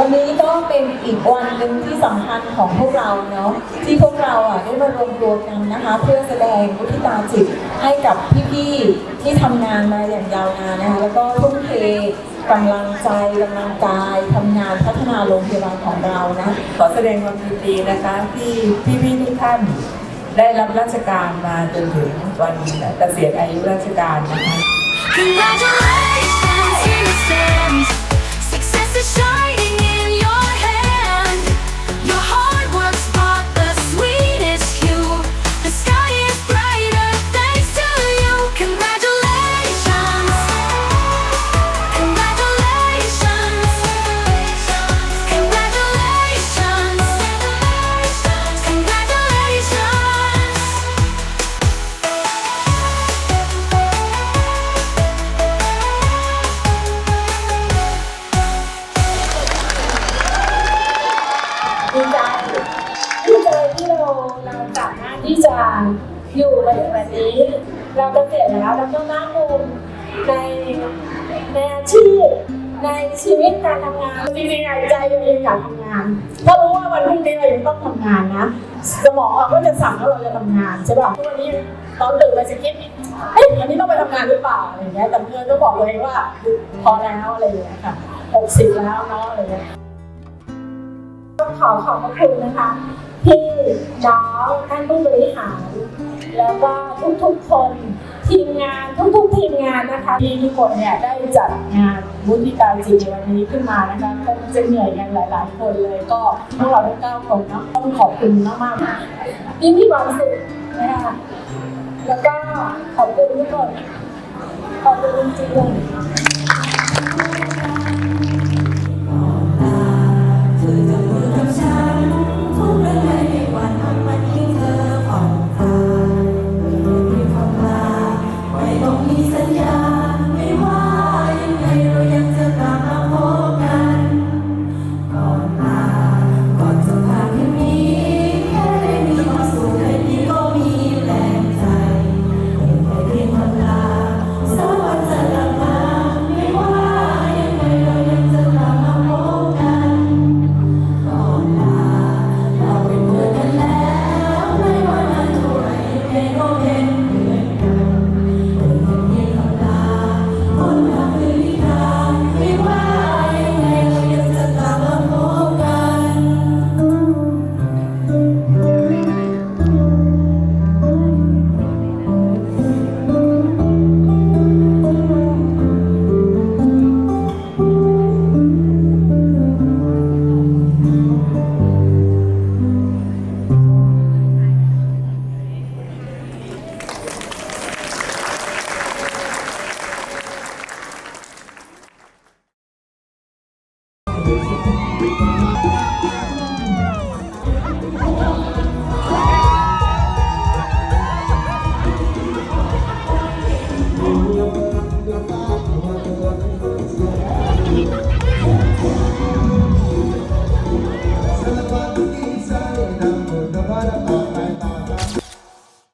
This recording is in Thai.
วันนี้ก็เป็นอีกวันหนึ่งที่สำคัญของพวกเราเนาะที่พวกเราอะได้มารวมตัวกันนะคะ เพื่อแสดงวุฒิตาจิตให้กับพี่ๆที่ทำงานมาอย่างยาวนานนะคะแล้วก็ทุ่มเทกำลังใจกำลังกายทำงานพัฒนาโรงพยาบาลของเรานะขอแสดงความยินดีนะคะที่พี่ๆทุกท่านได้รับราชการมาจนถึงวันเกษียณอายุราชการนะคะะอยู่มาถึงวันนี้ เราเกษียณแล้วแล้วก็น่าภูมิในในอาชีพในชีวิตการทำงานจริงๆอะใจเรายังอยากทำงานเพราะรู้ว่าวันพรุ่งนี้เรายังต้องทำงานนะสมองเราก็จะสั่งว่าเราจะทำงานใช่ป่ะวันนี้ตอนตื่นมาจะคิดเฮ้ยอันนี้ต้องไปทำงานหรือเปล่าอะไรอย่างเงี้ยแต่เพื่อนก็บอกตัวเองว่าพอแล้วอะไรอย่างเงี้ยค่ะหกสิบแล้วเนาะอะไรอย่างเงี้ยต้องขอขอบพระคุณนะคะ ที่น้องท่านผู้บริหาร แล้วก็ทุกๆคนทีมงานทุกๆทีมงานนะคะที่ทุกคนเนี่ยได้จัดงานมุทิตารจิตในวันนี้ขึ้นมานะคะคงจะเหนื่อยกันหลาย ๆ คนเลยก็พวกเราทั้งเก้าคนเนาะต้องขอบคุณมากๆยิ่งมีความสุขนะคะแล้วก็ขอบคุณทุกคนขอบคุณจริงๆ